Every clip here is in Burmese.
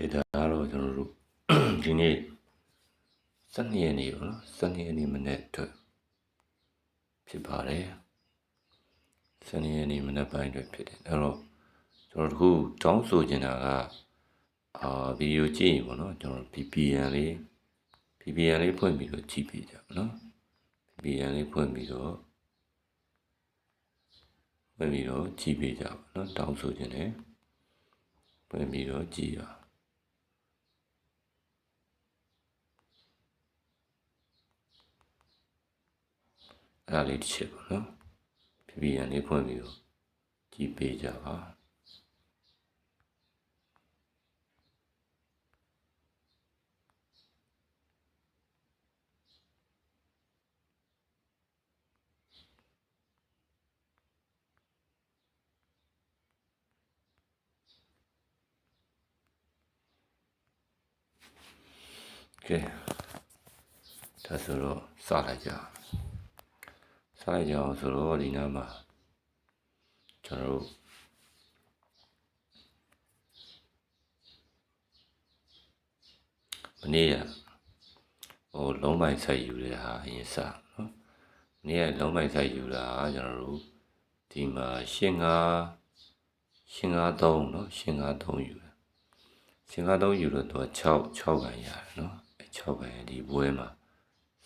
ကဲဒါကတော့ကျွန်တော်တို့ဒီနေ့12ရက်နေ့ပေါ့နော်12ရက်နေ့မနေ့အတွက်ဖြစ်ပါတယ်12ရက်နေ့မနေ့ပိုင်းအတွက်ဖြစ်တယ်အဲ့တော့ကျွန်တော်တို့တောင်းဆိုချင်တာကအာဗီဒီယိုကြည့်ရင်ပေါ့နော်ကျွန်တော် VPN လေး VPN လေးဖွင့်ပြီးတော့ကြည့်ပေးကြပါနော် VPN လေးဖွင့်ပြီးတော့ဖွင့်ပြီးတော့ကြည့်ပေးကြပါနော်တောင်းဆိုချင်တယ်ဖွင့်ပြီးတော့ကြည့်ရအောင် အဲ့ဒါလေးတစ်ချက်ပေါ့နော် VPN လေးဖွင့်ပြီးတော့ကြည့်ပေးကြပါကဲဒါဆိုတော့စလိုက်ကြအောင်စား လိုက်ကြအောင်ဆိုတော့ဒီနားမှာကျွန်တော်တို့မနေ့ကဟိုလုံးပိုင်ဆိုင်ယူတဲ့ဟာအရင်စနော်မနေ့ကလုံးပိုင်ဆိုင်ယူတာကကျွန်တော်တို့ဒီမှာရှင်ငါရှင်ငါ3နော်ရှင်ငါ3ယူတယ်ရှင်ငါ3ယူတော့သူက6 6ကန်ရတယ်နော်အဲ6ကန်ဒီဘွဲမှာ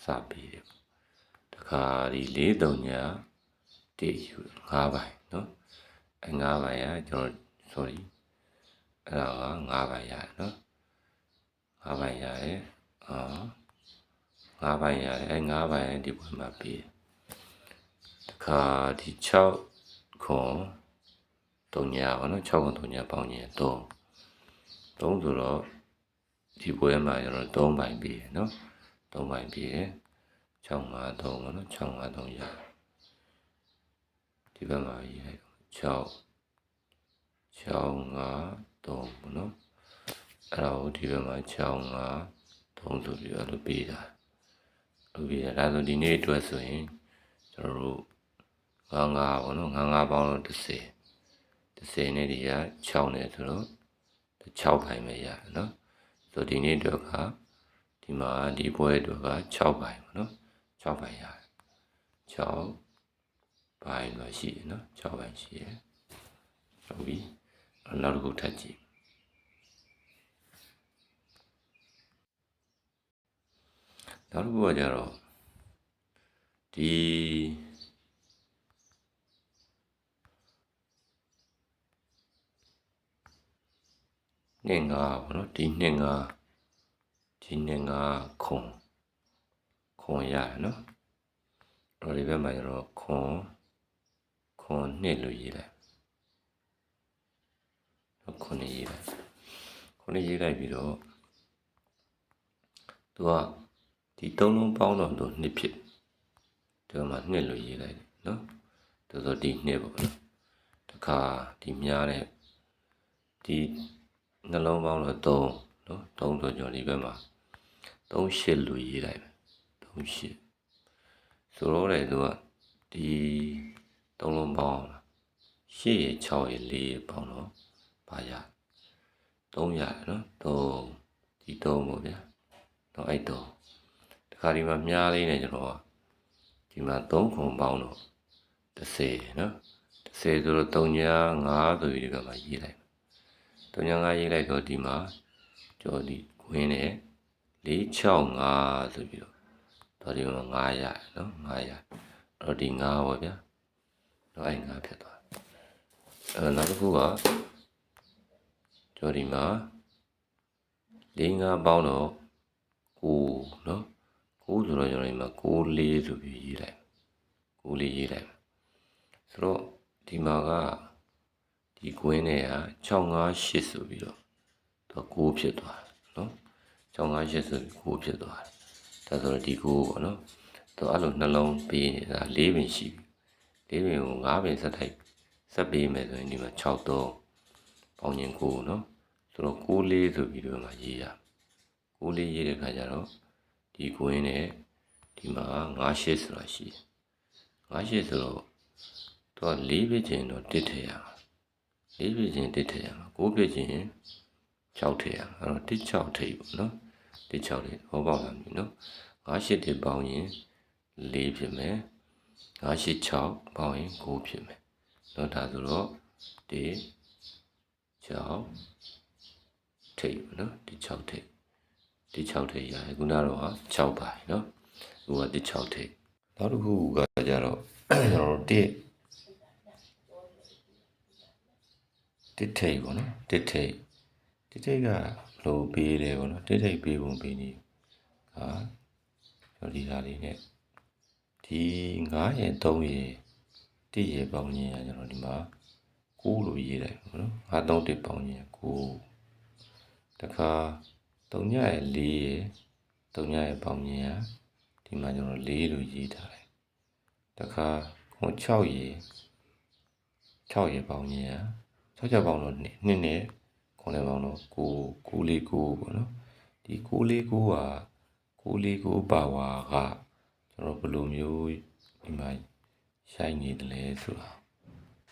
စပြီးတယ်တ ခါဒီ၄၃ညာတေယူ၅ပိုင်းနော်အဲ၅ပိုင်းอ่ะကျွန်တော် sorry အဲ့ဒါက၅ပိုင်းရတယ်နော်၅ပိုင်းရတယ်အာ၅ပိုင်းရတယ်အဲ၅ပိုင်းဒီဘက်မှာပြီးတခါဒီ6ခွန်၃ညာပေါ့နော်6ခွန်၃ညာပေါင်းရင်3 3ဆိုတော့ဒီပွဲမှာကျွန်တော်3ပိုင်းပြီးရယ်နော်3ပိုင်းပြီးရယ် 653ပေါ့နော်653ရဒီဘက်မှာရေးလိုက်6 653ပေါ့နော်အဲ့ဒါကိုဒီဘက်မှာ653ဆိုပြီးတော့လုပ်ပေးတာလုပ်ပေးတာဒါဆိုဒီနေ့အတွက်ဆိုရင်ကျွန်တော်တို့55ပေါ့နော်55ပေါင်းတော့30 30နဲ့ဒီက6နဲ့ဆိုတော့6ပိုင်းပဲရတယ်နော်ဆိုဒီနေ့အတွက်ကဒီမှာဒီပွဲအတွက်က6ပိုင်းပေါ့နော် 6ပိုင်းရတယ်6ပိုင်းတော့ရှိတယ်နော်6ပိုင်းရှိတယ်ဟုတ်ပြီနောက်တစ်ခုထပ်ကြည့်နောက်တစ်ခုကကြတော့ဒီနှစ်ငါပေါ့နော်ဒီနှစ်ငါဒီနှစ်ငါခုံ ခွန်ရတယ်နော်အဲ့ဒီဘက်မှာကျတော့ခွန်ခွန်နှစ်လို့ရေးလိုက်နော်ခွန်နှစ်ရေးလိုက်ခွန်နှစ်ရေးလိုက်ပြီးတော့သူကဒီသုံးလုံးပေါင်းတော့သူနှစ်ဖြစ်ဒီမှာနှစ်လို့ရေးလိုက်တယ်နော်ဒါဆိုဒီနှစ်ပေါ့နော်တခါဒီများတဲ့ဒီနှလုံးပေါင်းတော့3နော်3ဆိုကြော်ဒီဘက်မှာ3ရှစ်လို့ရေးလိုက် မယ်3ရှစ်ဆိုတော့လေသူကဒီသုံးလုံးပေါင်းရှစ်ရ6ရ4ရပေါင်းတော့ပါရ3ရတယ်နော်3ဒီ3ပေါ့ဗျာတော့အဲ့3တခါဒီမှာမြားလေးနဲ့ကျွန်တော်ဒီမှာ3ခုပေါင်းတော့30နော်30ဆိုတော့3ညာ5ဆိုပြီးဒီကမှာရေးလိုက်3ညာ5ရေးလိုက်တော့ဒီမှာကျော်ဒီခွင်းနဲ့465ဆိုပြီးတော့ တော်ဒီမှာ900နော်900အဲ့တော့ဒီ9ပေါ့ဗျာတော့အဲ့9ဖြစ်သွားအဲနောက်တစ်ခုကကျော်ဒီမှာ4 5ပေါင်းတော့9နော်9ဆိုတော့ကျွန်တော်ဒီမှာ6 4ဆိုပြီးရေးလိုက်6 4ရေးလိုက်ဆိုတော့ဒီမှာကဒီကွင်းနဲ့က658ဆိုပြီးတော့တော့9ဖြစ်သွားနော်658ဆိုပြီး9ဖြစ်သွားတယ် ဒါဆိုတော့ဒီ9ပေါ့နော်တော့အဲ့လိုနှလုံးပေးနေတာ၄ပင်ရှိပြီ၄ပင်ကို၅ပင်ဆက်ထိုက်ဆက်ပေးမယ်ဆိုရင်ဒီမှာ6 3ပေါင်းရင်9နော်ဆိုတော့9လေးဆိုပြီးတော့မှရေးရ9လေးရေးတဲ့ခါကျတော့ဒီကွင်းနဲ့ဒီမှာ9ရှစ်ဆိုတာရှိ9ရှစ်ဆိုတော့တော့၄ပြည့်ချင်းတော့တစ်ထည့်ရမှာ၄ပြည့်ချင်းတစ်ထည့်ရမှာ9ပြည့်ချင်း6ထိပ်ရအဲ့တော့1 6ထိပ်ပေါ့နော် 1 6ထိပ်ဟောပေါက်လာပြီနော်9 8ထိပ်ပေါင်းရင်4ဖြစ်မယ်9 8 6ပေါင်းရင်9ဖြစ်မယ်နော်ဒါဆိုတော့1 6ထိပ်ပေါ့နော်1 6ထိပ်1 6ထိပ်ရတယ်ခုနကတော့6ပါနော်အခုက1 6ထိပ်နောက်တစ်ခုကကြတော့ကျွန်တော်တို့1တစ်ထိပ်ပေါ့နော်တစ်ထိပ်တစ်ထိပ်ကဘယ် လိုပေးလဲပေါ့နော်တစ်ထိပ်ပေးပုံပေးနေဟာကျွန်တော်ဒီဟာလေးနဲ့ဒီ9ရဲ့3ရဲ့1ရဲ့ပေါင်းခြင်းကကျွန်တော်ဒီမှာ9လို့ရေးလိုက်ပေါ့နော်9 3 1ပေါင်းခြင်း9တခါ3ညရဲ့4ရဲ့3ညရဲ့ပေါင်းခြင်းကဒီမှာကျွန်တော်4လို့ရေးထားတယ်တခါ6ရဲ့6ရဲ့ပေါင်းခြင်းက6ချက်ပေါင်းတော့2နှစ်နဲ့ ခုနှစ်ပေါင်းတော့9 9လေး9ပေါ့နော်ဒီ9လေး9က9လေး9ပါဝါကကျွန်တော်ဘယ်လိုမျိုးဒီမှာရှိုင်းနေတယ်လဲဆိုတာ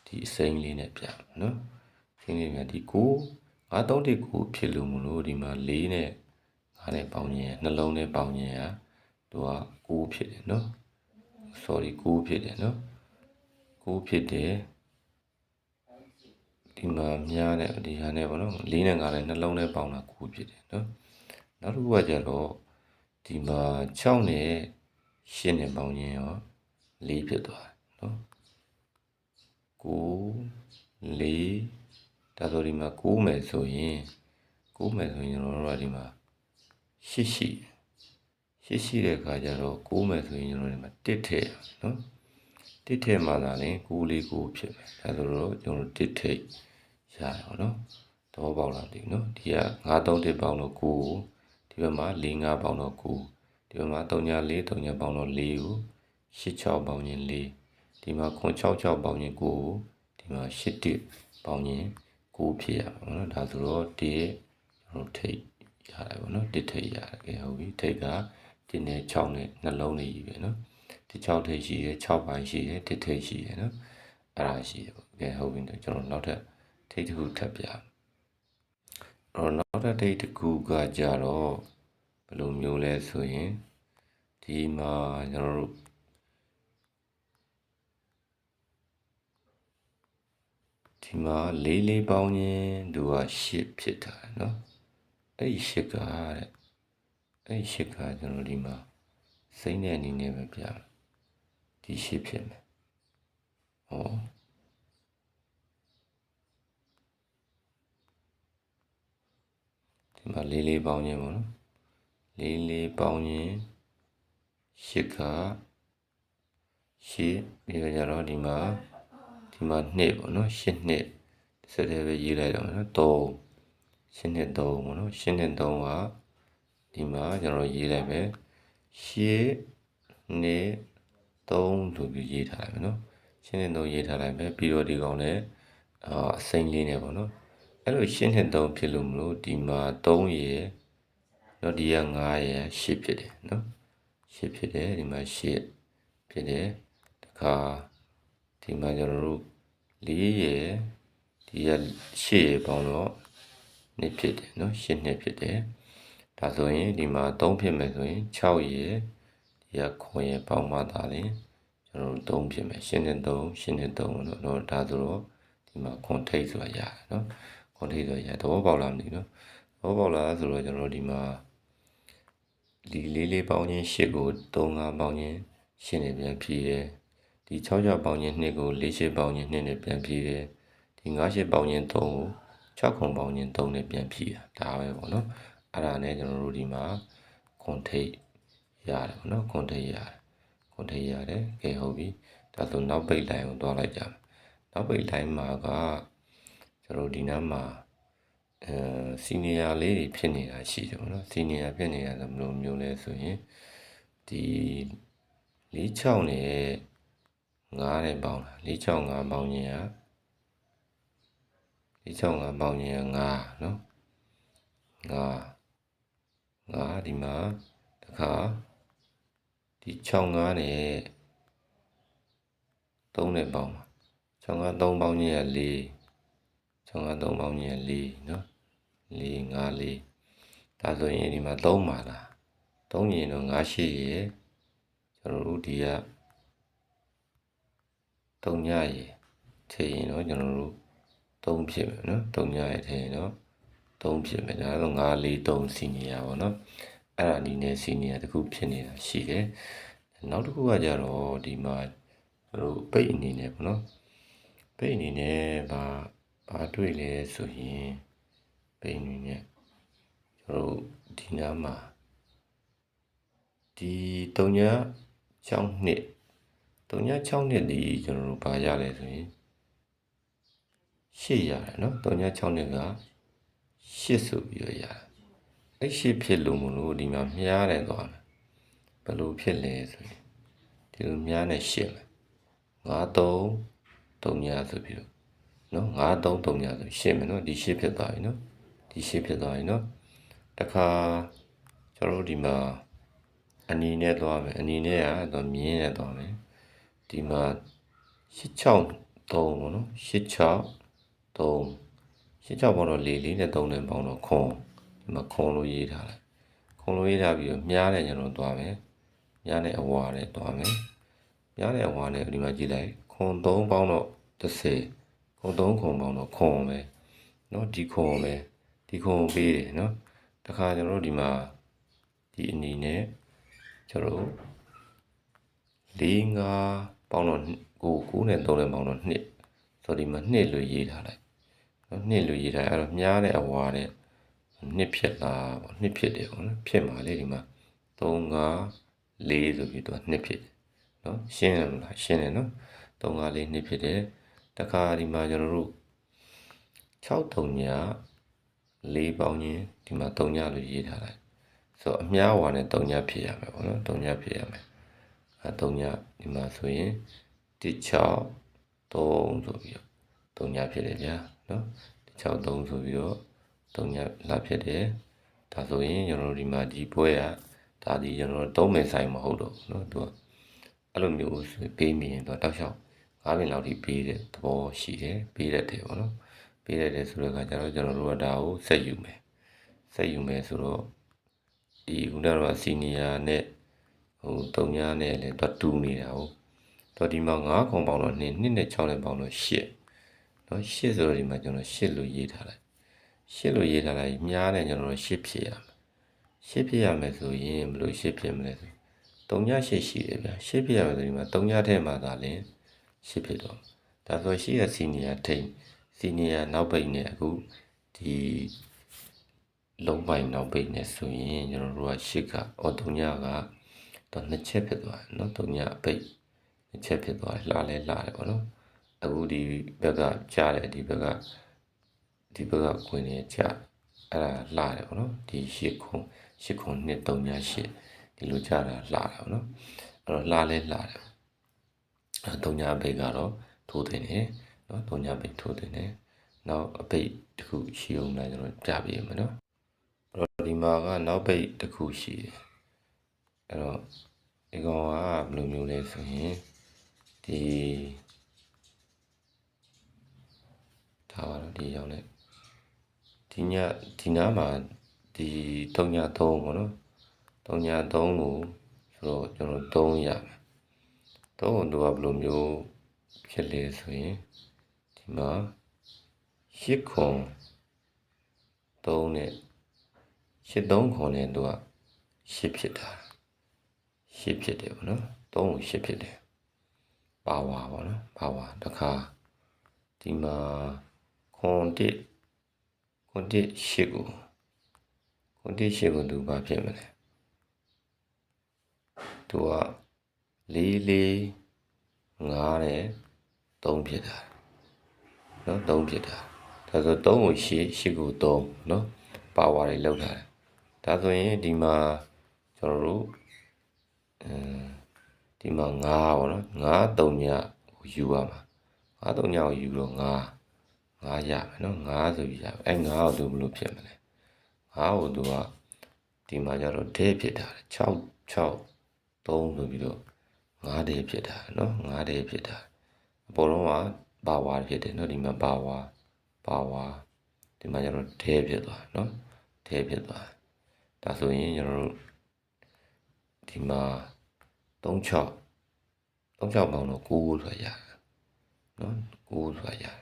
ဒီအစိမ်းလေးနဲ့ပြနော်အစိမ်းလေးကဒီ9 939ဖြစ်လို့မလို့ဒီမှာ4နဲ့9နဲ့ပေါင်းရင်နှလုံးနဲ့ပေါင်းရင်ကသူက9ဖြစ်တယ်နော် sorry 9ဖြစ်တယ်နော်9ဖြစ်တယ် ဒီမှာမြားနဲ့ဒီဟာနဲ့ပေါ့နော်၄နဲ့၅နဲ့နှလုံးနဲ့ပေါင်းတာ9ဖြစ်တယ်နော်နောက်တစ်ခုကကျတော့ဒီမှာ6နဲ့8နဲ့ပေါင်းရင်ရော4ဖြစ်သွားတယ်နော်9 4ဒါဆိုဒီမှာ9မယ်ဆိုရင်9မယ်ဆိုရင်ကျွန်တော်တို့ကဒီမှာ8ရှိ8ရှိတဲ့အခါကျတော့9မယ်ဆိုရင်ကျွန်တော်ဒီမှာ1ထည့်နော်1ထည့်မှသာလေ9လေး9ဖြစ်မယ်ဒါဆိုတော့ကျွန်တော်1ထည့် ရတယ်ပေါ့နော်သဘောပေါက်လားဒီနော်ဒီက9 3 1ပေါင်းတော့9ကိုဒီဘက်မှာ4 5ပေါင်းတော့9ဒီဘက်မှာ3 4 4 3ပေါင်းတော့4ကို8 6ပေါင်းရင်4ဒီမှာ9 6 6ပေါင်းရင်9ကိုဒီမှာ8 1ပေါင်းရင်9ဖြစ်ရပါဘောနော်ဒါဆိုတော့1ကျွန်တော်ထိတ်ရတယ်ပေါ့နော်1ထိတ်ရတယ်ကဲဟုတ်ပြီထိတ်က1နဲ့6နဲ့နှလုံးလေးကြီးပဲနော်ဒီ6ထိတ်ရှိတယ်6ပိုင်းရှိတယ်1ထိတ်ရှိတယ်နော်အဲ့ဒါရှိတယ်ပေါ့ကဲဟုတ်ပြီကျွန်တော်နောက်ထပ် ထိတ်တစ်ခုထပ်ပြတော့နောက်တစ်ထိတ်တစ်ခုကကြတော့ဘယ်လိုမျိုးလဲဆိုရင်ဒီမှာကျွန်တော်တို့ဒီမှာလေးလေးပေါင်းခြင်းသူက8ဖြစ်တာเนาะအဲ့ဒီ8ကတဲ့အဲ့ဒီ8ကကျွန်တော်ဒီမှာစိမ့်တဲ့အနေနဲ့ပဲပြဒီ8ဖြစ်မယ်ဟော ဒီမှာလေးလေးပေါင်းခြင်းပေါ့နော်လေးလေးပေါင်းခြင်းရှစ်ခါရှစ်ပြီးတော့ဒီမှာဒီမှာနှစ်ပေါ့နော်ရှစ်နှစ်စတဲ့ပဲရေးလိုက်တော့နော်3ရှစ်နှစ်3ပေါ့နော်ရှစ်နှစ်3ကဒီမှာကျွန်တော်ရေးလိုက်ပဲရှစ်နှစ်3လို့ပြီးရေးထားလိုက်မယ်နော်ရှစ်နှစ်3ရေးထားလိုက်ပဲပြီးတော့ဒီကောင်လည်းအာအစိမ့်လေးနဲ့ပေါ့နော် အဲ့လိုရှင်းနှစ်3ဖြစ်လို့မလို့ဒီမှာ3ရယ်နော်ဒီက9ရယ်10ဖြစ်တယ်နော်10ဖြစ်တယ်ဒီမှာ10ဖြစ်တယ်တခါဒီမှာကျွန်တော်တို့4ရယ်ဒီက10ရယ်ပေါင်းတော့2ဖြစ်တယ်နော်10နှစ်ဖြစ်တယ်ဒါဆိုရင်ဒီမှာ3ဖြစ်မယ်ဆိုရင်6ရယ်ဒီက9ရယ်ပေါင်းမှသာလေကျွန်တော်တို့3ဖြစ်မယ်10နဲ့3 10နဲ့3တော့ဒါဆိုတော့ဒီမှာခွန်ထိတ်ဆိုတာရတယ်နော် ခွန်ထိတ်ဆိုတာရသဘောပေါက်လားမသိဘူးနော်သဘောပေါက်လားဆိုတော့ကျွန်တော်ဒီမှာဒီလေးလေးပေါင်းချင်း၈ကို3 5ပေါင်းချင်းရှင်းနေပြန်ဖြည့်တယ်ဒီ6 6ပေါင်းချင်း2ကို4 8ပေါင်းချင်း2နဲ့ပြန်ဖြည့်တယ်ဒီ9 8ပေါင်းချင်း3ကို6ခုပေါင်းချင်း3နဲ့ပြန်ဖြည့်တာဒါပဲပေါ့နော်အဲ့ဒါနဲ့ကျွန်တော်တို့ဒီမှာခွန်ထိတ်ရတယ်ပေါ့နော်ခွန်ထိတ်ရတယ်ခွန်ထိတ်ရတယ်ကဲဟုတ်ပြီဒါဆိုနောက်ပိတ်လိုင်းကိုသွားလိုက်ကြမယ်နောက်ပိတ်လိုင်းမှာက ကျွန်တော်ဒီနားမှာအဲစီနီယာလေးတွေဖြစ်နေတာရှိတယ်ပေါ့နော်စီနီယာဖြစ်နေတာဆိုဘယ်လိုမျိုးလဲဆိုရင်ဒီ၄6နဲ့9နဲ့ပေါင်းတာ၄6 5ပေါင်းရင်က၄6 5ပေါင်းရင်က9နော်9 9ဒီမှာတခါဒီ6 5နဲ့3နဲ့ပေါင်းပါ6 5 3ပေါင်းရင်က4 6 5 3ပေါင်းရင်က4နော်4 4 5 4ဒါဆိုရင်ဒီမှာ3ပါလား3ရင်တော့5ရှိရယ်ကျွန်တော်တို့ဒီက3ညရယ်ထည့်ရင်တော့ကျွန်တော်တို့3ဖြစ်မယ်နော်3ညရယ်ထည့်ရင်တော့3ဖြစ်မယ်ဒါတော့5 4 3စီနီယာပေါ့နော်အဲ့ဒါအနေနဲ့စီနီယာတစ်ခုဖြစ်နေတာရှိတယ်နောက်တစ်ခုကကြတော့ဒီမှာကျွန်တော်တို့ပိတ်အနေနဲ့ပေါ့နော်ပိတ်အနေနဲ့ဘာ ဘာတွေ့လဲဆိုရင်ပိတ်အနေနဲ့ကျွန်တော်တို့ဒီနားမှာဒီ3ည6နှစ်3ည6နှစ်ဒီကျွန်တော်တို့ဘာရလဲဆိုရင်8ရတယ်နော်3ည6နှစ်က8ဆိုပြီးတော့ရတယ်အဲ့8ဖြစ်လို့မလို့ဒီမှာမြားတယ်သွားမယ်ဘယ်လိုဖြစ်လဲဆိုရင်ဒီလိုမြားနဲ့8မယ်9 3 3ညဆိုပြီးတော့ နော်9 3 3ညဆို8မယ်နော်ဒီ8ဖြစ်သွားပြီနော်ဒီ8ဖြစ်သွားပြီနော်တခါကျွန်တော်တို့ဒီမှာအနီနဲ့သွားမယ်အနီနဲ့ကတော့မြင်းနဲ့သွားမယ်ဒီမှာ86 3ပေါ့နော်86 3 86ပေါင်းတော့4 4နဲ့3နဲ့ပေါင်းတော့ခွန်ဒီမှာခွန်လို့ရေးထားလိုက်ခွန်လို့ရေးထားပြီးတော့မြားနဲ့ကျွန်တော်သွားမယ်မြားနဲ့အဝါနဲ့သွားမယ်မြားနဲ့အဝါနဲ့ဒီမှာကြည့်လိုက်ခွန်3ပေါင်းတော့30 ခွန်3ခွန်ပေါင်းတော့ခွန်ပဲเนาะဒီခွန်ပဲဒီခွန်ပေးတယ်เนาะတခါကျွန်တော်တို့ဒီမှာဒီအနီနဲ့ကျွန်တော်တို့၄၅ပေါင်းတော့ကို9နဲ့3နဲ့ပေါင်းတော့2ဆိုဒီမှာ2လို့ရေးထားလိုက်နော်2လို့ရေးထားအဲ့တော့မြားတဲ့အဝါတဲ့2ဖြစ်လာပေါ့2ဖြစ်တယ်ပေါ့နော်ဖြစ်မှာလေဒီမှာ3 5 4ဆိုပြီးတော့2ဖြစ်တယ်နော်ရှင်းရမလားရှင်းတယ်နော်3 5 4 2ဖြစ်တယ် တခါဒီမှာကျွန်တော်တို့6 3ည4ပေါင်းရင်ဒီမှာ3ညလို့ရေးထားလိုက်ဆိုတော့အများဝါနဲ့3ညဖြစ်ရမယ်ပေါ့နော်3ညဖြစ်ရမယ်အဲ3ညဒီမှာဆိုရင်1 6 3ဆိုပြီးတော့3ညဖြစ်တယ်ဗျာနော်1 6 3ဆိုပြီးတော့3ညလာဖြစ်တယ်ဒါဆိုရင်ကျွန်တော်တို့ဒီမှာဒီပွဲကဒါဒီကျွန်တော်တို့သုံးမယ်ဆိုင်မဟုတ်တော့ဘူးနော်သူကအဲ့လိုမျိုးဆိုပေးမိရင်သူကတောက်လျှောက် ၅မိနစ်လောက်ထိပေးတဲ့သဘောရှိတယ်ပေးတဲ့တယ်ပေါ့နော်ပေးတဲ့တယ်ဆိုတော့ကကျတော့ကျွန်တော်တို့ကဒါကိုဆက်ယူမယ်ဆက်ယူမယ်ဆိုတော့ဒီခုနကတော့စီနီယာနဲ့ဟိုတုံညာနဲ့လည်းတော့တူနေတာဟုတ်တော့ဒီမှာ9ခုပေါင်းတော့2 2နဲ့6နဲ့ပေါင်းတော့8နော်8ဆိုတော့ဒီမှာကျွန်တော်8လို့ရေးထားလိုက်8လို့ရေးထားလိုက်မြားနဲ့ကျွန်တော်8ဖြစ်ရမယ်8ဖြစ်ရမယ်ဆိုရင်ဘယ်လို8ဖြစ်မလဲဆို3ည8ရှိတယ်ဗျာ8ဖြစ်ရမယ်ဆိုဒီမှာ3ညထဲမှာသာလင် 8ဖြစ်တော့ဒါဆို8ရစီနီယာထိန်စီနီယာနောက်ပိတ်နဲ့အခုဒီလုံးပိုင်နောက်ပိတ်နဲ့ဆိုရင်ကျွန်တော်တို့ကရှစ်ကအော်တုံညကတော့နှစ်ချက်ဖြစ်သွားတယ်နော်တုံညပိတ်နှစ်ချက်ဖြစ်သွားတယ်လှလဲလှတယ်ပေါ့နော်အခုဒီဘက်ကကြားတယ်ဒီဘက်ကဒီဘက်ကခွင်နေကြားအဲ့ဒါလှတယ်ပေါ့နော်ဒီရှစ်ခုရှစ်ခုနှစ်တုံညရှစ်ဒီလိုကြားတာလှတယ်ပေါ့နော်အဲ့တော့လှလဲလှတယ် အဲ့တုံညပိတ်ကတော့ထိုးတင်တယ်နော်တုံညပိတ်ထိုးတင်တယ်နောက်အပိတ်တစ်ခုရှိအောင်လည်းကျွန်တော်ပြပြရမယ်နော်အဲ့တော့ဒီမှာကနောက်ပိတ်တစ်ခုရှိတယ်အဲ့တော့ဒီကောင်ကဘယ်လိုမျိုးလဲဆိုရင်ဒီဒါပါတော့ဒီရောက်လဲဒီညဒီနားမှာဒီ3ည3ပေါ့နော်3ည3ကိုဆိုတော့ကျွန်တော်3ရမယ် 3ကိုသူကဘယ်လိုမျိုးဖြစ်လဲဆိုရင်ဒီမှာ8ခွန်3နဲ့83ခွန်နဲ့သူက8ဖြစ်တာ8ဖြစ်တယ်ပေါ့နော်3ကို8ဖြစ်တယ်ပါဝါပေါ့နော်ပါဝါတစ်ခါဒီမှာခွန်တစ်ခွန်တစ်8ကိုခွန်တစ်8ကိုသူဘာဖြစ်မလဲသူက 4 4 5နဲ့3ဖြစ်တာနော်3ဖြစ်တာဒါဆို3ကို8 8ကို3နော်ပါဝါတွေလောက်ထားတယ်ဒါဆိုရင်ဒီမှာကျွန်တော်တို့အဲဒီမှာ9ပေါ့နော်9 3ညကိုယူရမှာ9 3ညကိုယူတော့9 9ရမယ်နော်9ဆိုပြီးရမယ်အဲ9ကိုသူဘယ်လိုဖြစ်မလဲ9ကိုသူကဒီမှာကျတော့ဒဲဖြစ်တာ6 6 3ဆိုပြီးတော့ 9ဒဲဖြစ်တာနော်9ဒဲဖြစ်တာအပေါ်လုံးကပါဝါဖြစ်တယ်နော်ဒီမှာပါဝါပါဝါ ဒီမှာကျွန်တော်ထဲဖြစ်သွားเนาะထဲဖြစ်သွားဒါဆိုရင်ကျွန်တော်တို့ဒီမှာ36 36ပေါင်းတော့9ဆိုတာရတယ်เนาะ9ဆိုတာရတယ်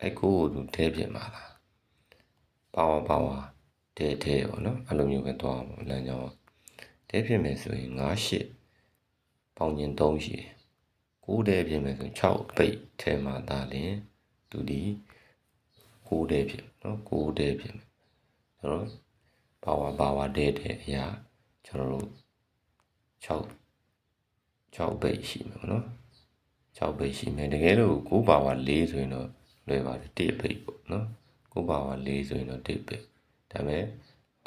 အဲ့9ကိုသူထဲဖြစ်မှာလားပါဝါပါဝါထဲထဲပေါ့နော်အဲ့လိုမျိုးပဲသွားအောင်လမ်းကြောင်းထဲဖြစ်မယ်ဆိုရင်9 8 ပေါင်းရင်3ရှိတယ်9ထဲဖြစ်မယ်ဆိုရင်6ပိတ်ထဲမှာဒါလင်သူဒီ9ထဲဖြစ်နော်9ထဲဖြစ်မယ်ကျွန်တော်ပါဝါပါဝါတဲတဲ့အရာကျွန်တော်တို့6 6ပိတ်ရှိမှာပေါ့နော်6ပိတ်ရှိမယ်တကယ်လို့9ပါဝါ4ဆိုရင်တော့လွယ်ပါတယ်1ပိတ်ပေါ့နော်9ပါဝါ4ဆိုရင်တော့1ပိတ်ဒါပေမဲ့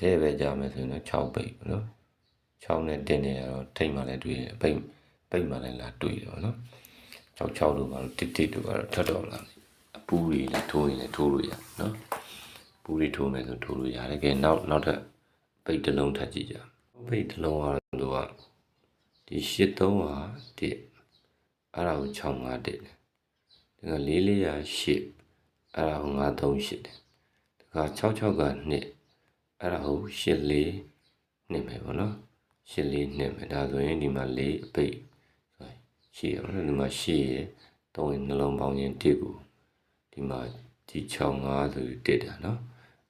တဲ့ပဲကြာမယ်ဆိုရင်တော့6ပိတ်ပေါ့နော်6နဲ့1နဲ့ကတော့ထိတ်မှလည်းတွေ့တယ်ပိတ် ပိတ်မှလည်းလာတွေ့တယ်ပေါ့နော်6 6တို့ကတော့1 1တို့ကတော့ထပ်တော့လာအပူတွေလည်းထိုးရင်လည်းထိုးလို့ရနော်ပူတွေထိုးမယ်ဆိုထိုးလို့ရတယ်ကဲနောက်နောက်ထပ်ပိတ်တစ်လုံးထပ်ကြည့်ကြပိတ်တစ်လုံးကတော့ဒီရှစ်သုံးဟာ1အဲ့ဒါကို6 5တက်တယ်ဒီကလေးလေးရ8အဲ့ဒါကို9 3 8တယ်ဒါက6 6က2အဲ့ဒါကို8 4နှစ်မယ်ပေါ့နော်8 4နှစ်မယ်ဒါဆိုရင်ဒီမှာ4အပိတ် ရှိရပါတော့ဒီမှာ8ရ3ရနှလုံးပေါင်းရင်1ကိုဒီမှာဒီ6 5ဆိုတက်တာနော်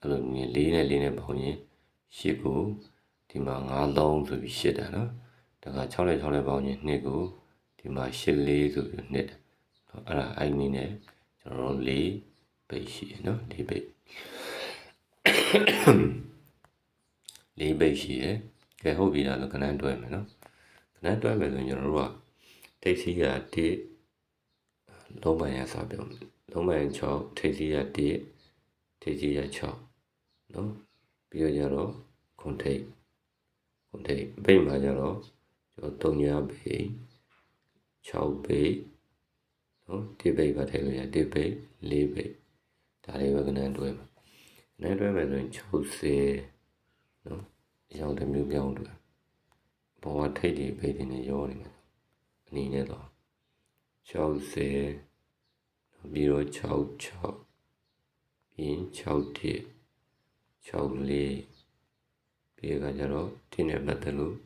အဲ့လိုမျိုး4နဲ့4နဲ့ပေါင်းရင်8ကိုဒီမှာ9 3ဆိုပြီး8တာနော်ဒါက6နဲ့6နဲ့ပေါင်းရင်2ကိုဒီမှာ8 4ဆိုပြီးနှစ်တာအဲ့ဒါအဲ့နည်းနဲ့ကျွန်တော်တို့၄ပိတ်ရှိရနော်၄ပိတ်၄ပိတ်ရှိရကဲဟုတ်ပြီလားလို့ခဏတွဲမယ်နော်ခဏတွဲမယ်ဆိုရင်ကျွန်တော်တို့က တိတ်စီက1လုံးပန်ရစာပြောမယ်လုံးပန်6ထိတ်စီက1ထိတ်စီက6နော်ပြီးတော့ကျတော့ခွန်ထိတ်ခွန်ထိတ်ပိတ်မှာကျတော့ကျွန်တော်3ညပိတ်6ပိတ်နော်ဒီပိတ်ပါထည့်လို့ရဒီပိတ်၄ပိတ်ဒါလေးပဲကနန်းတွဲမှာကနန်းတွဲမယ်ဆိုရင်60နော်အရောင်တစ်မျိုးပြောင်းတွဲဘောကထိတ်ဒီပိတ်တွေနဲ့ရောနေမှာ အနည်းနဲ့တော့60ပြီးတော့66ပြီးရင်6တိ6လေးပြီးကကြတော့ဒီနဲ့ပတ်သက်လို့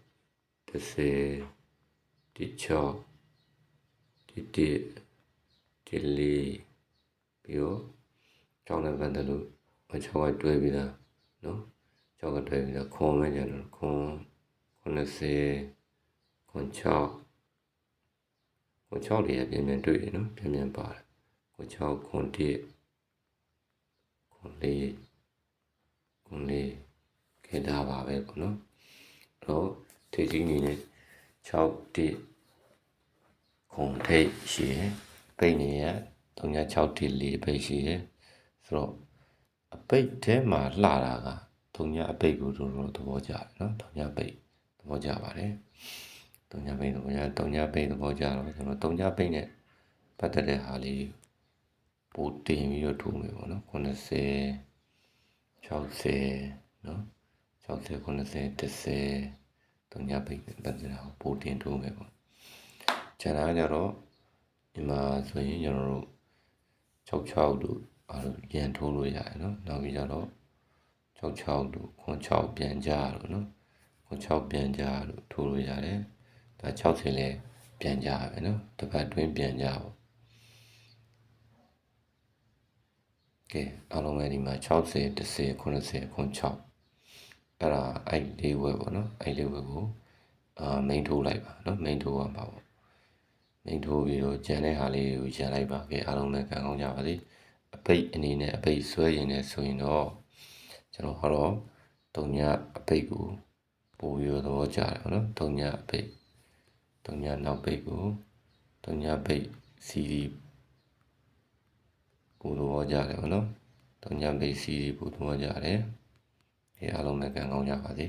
30ဒီ6ဒီတိဒီလေးပြီးတော့ကြောင်းနဲ့ပတ်သက်လို့မချောကတွဲပြီးသားနော်ကြောက်ကတွဲပြီးသားခွန်မဲကြတော့ခွန်90ခွန်6 ခွန်6လေးရပြန်ပြန်တွေ့ရနော်ပြန်ပြန်ပါတယ်ခွန်6ခွန်1ခွန်4ခွန်4ခဲတာပါပဲပေါ့နော်အဲ့တော့ထေကြီးအနေနဲ့6 1ခွန်ထိတ်ရှိရယ်ပိတ်နေရ36တိ4ပိတ်ရှိတယ်ဆိုတော့အပိတ်ထဲမှာလှတာကတုံညာအပိတ်ကိုတို့တို့သဘောကျတယ်နော်တုံညာပိတ်သဘောကျပါတယ် တုံညာပိတ်သဘောကျတုံညာပိတ်သဘောကျတော့ကျွန်တော်တုံညာပိတ်နဲ့ပတ်သက်တဲ့ဟာလေးပိုတင်ပြီးတော့ထိုးမယ်ပေါ့နော်90 60နော်60 90 30တုံညာပိတ်ပတ်သက်တာကိုပိုတင်ထိုးမယ်ပေါ့ကျန်တာကြတော့ဒီမှာဆိုရင်ကျွန်တော်တို့66တို့အားလို့ရန်ထိုးလို့ရတယ်နော်နောက်ပြီးကြတော့66တို့ခွန်6ပြန်ကြလို့နော်ခွန်6ပြန်ကြလို့ထိုးလို့ရတယ် ဒါ60လဲပြန်ကြပဲနော်တစ်ပတ်တွင်းပြန်ကြပါကဲအားလုံးပဲဒီမှာ60 30 90ခွန်6အဲ့ဒါအဲ့လေးဝဲပေါ့နော်အဲ့လေးဝဲကိုအာမိန်ထိုးလိုက်ပါနော်မိန်ထိုးရမှာပေါ့မိန်ထိုးပြီးတော့ကြံတဲ့ဟာလေးကိုရန်လိုက်ပါကဲအားလုံးလည်းကံကောင်းကြပါစေအပိတ်အနေနဲ့အပိတ်ဆွဲရင်လည်းဆိုရင်တော့ကျွန်တော်ဟောတော့တုံညအပိတ်ကိုပို့ရတော့ကြတယ်နော်တုံညအပိတ် တုံညနောက်ပိတ်ကိုတုံညပိတ်စီဒီပို့တော့ကြတယ်နော်တုံညပိတ်စီဒီပို့တော့ကြတယ်ဒီအားလုံးလည်းကံကောင်းကြပါစေ